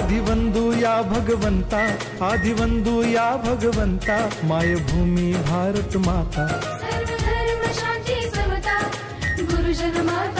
आदिवंदू या भगवंता आदिवंदू या भगवंता मायभूमी भारत माता। सर्वधर्म शांती समता गुरुजन माता।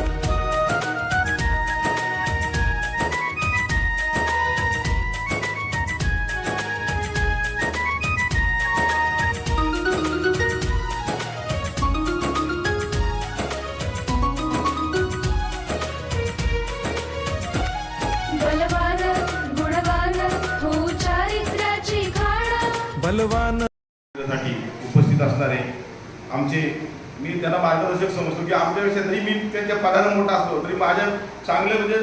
उपस्थित असणारे. आमचे मी त्यांना मार्गदर्शक समजतो की आमच्यापेक्षा तरी मी त्यांच्या पदानं मोठा असतो तरी माझ्या चांगले म्हणजे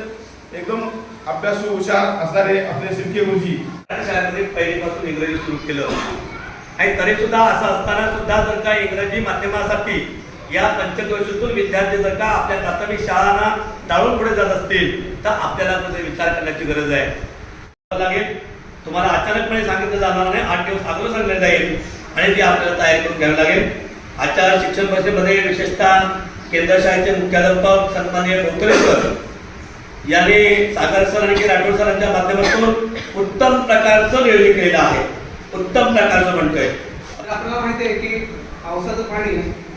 एकदम अभ्यास हुशार असणारे आपले सिरके गुरुजी. शाळेमध्ये पहिलीपासून इंग्रजी सुरू केलं. आणि तरी सुद्धा असं असताना सुद्धा जर का इंग्रजी माध्यमासाठी या पंचक्रोशीतून विद्यार्थी जर का आपल्या प्राथमिक शाळांना टाळून पुढे जात असतील तर आपल्याला त्याचा विचार करण्याची गरज आहे. लागेल. तुम्हाला अचानकपणे सांगितलं जाणार नाही. आठ दिवस अगोदर सांगण्यात जाईल आणि ती आपल्याला तयारी करून घ्यावी लागेल. आजच्या शिक्षण परिषदेमध्ये विशेषतः केंद्र शाळेचे मुख्याध्यापक सन्माननीय डोकरे सर यांनी सागर सर आणि राठोड सरांच्या माध्यमातून उत्तम प्रकारचं नियोजन केलेलं आहे. उत्तम प्रकारचं म्हणतोय. तर आपल्याला माहिती आहे की पावसाचं पाणी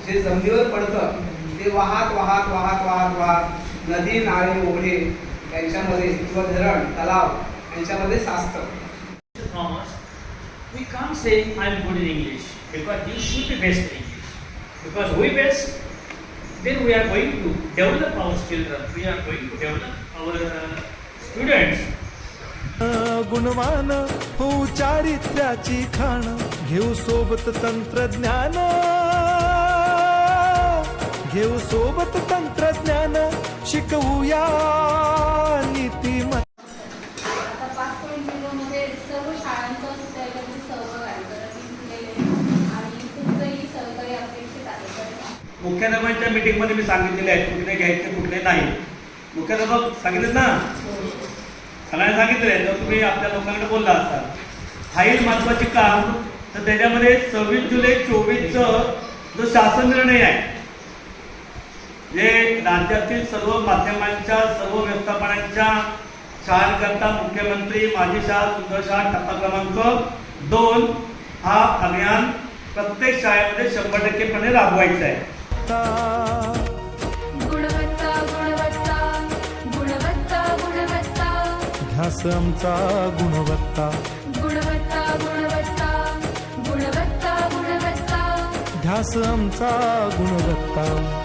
जे जमिनीवर पडतं ते वाहत वाहत वाहत वाहत वाहत नदी नाळे ओढे यांच्यामध्ये किंवा धरण तलाव यांच्यामध्ये साचतं. We can't say I'm good in English because we should be best in English. Because we best, then we are going to develop our children, we are going to develop our uh, students. गुणवान हो चारित्र्याची खाण घेऊ सोबत तंत्रज्ञान घेऊ सोबत तंत्रज्ञान शिकवूया नीतिमत्ता आता पाच पॉईंट झिरोमध्ये सर्व शाळांचा त्याच्यामध्ये सहभाग आहे तर मी दिलेले आणि तुमचंही सहकार्य अपेक्षित आहे तर मुख्याध्यापकांच्या मीटिंगमध्ये मी सांगितलेले आहेत कुठले घ्यायचे कुठले नाही. मुख्याध्यापक सांगितले ना? सगळ्यांनी सांगितले तर तुम्ही आपल्या लोकांकडे बोलला असाल. फाईल महत्वाची काम तर त्याच्यामध्ये सव्वीस जुलै चोवीसचं जो शासन निर्णय आहे जे राज्यातील सर्व माध्यमांच्या सर्व व्यवस्थापनांच्या शाळांकरता मुख्यमंत्री माझी शाळा सुंदर शाळा टप्पा क्रमांक दोन हा अभियान प्रत्येक शाळेमध्ये शंभर टक्केपणे राबवायचा आहे. गुणवत्ता. गुणवत्ता गुणवत्ता गुणवत्ता ध्यास आमचा गुणवत्ता. गुणवत्ता गुणवत्ता गुणवत्ता गुणवत्ता. ध्यास आमचा गुणवत्ता.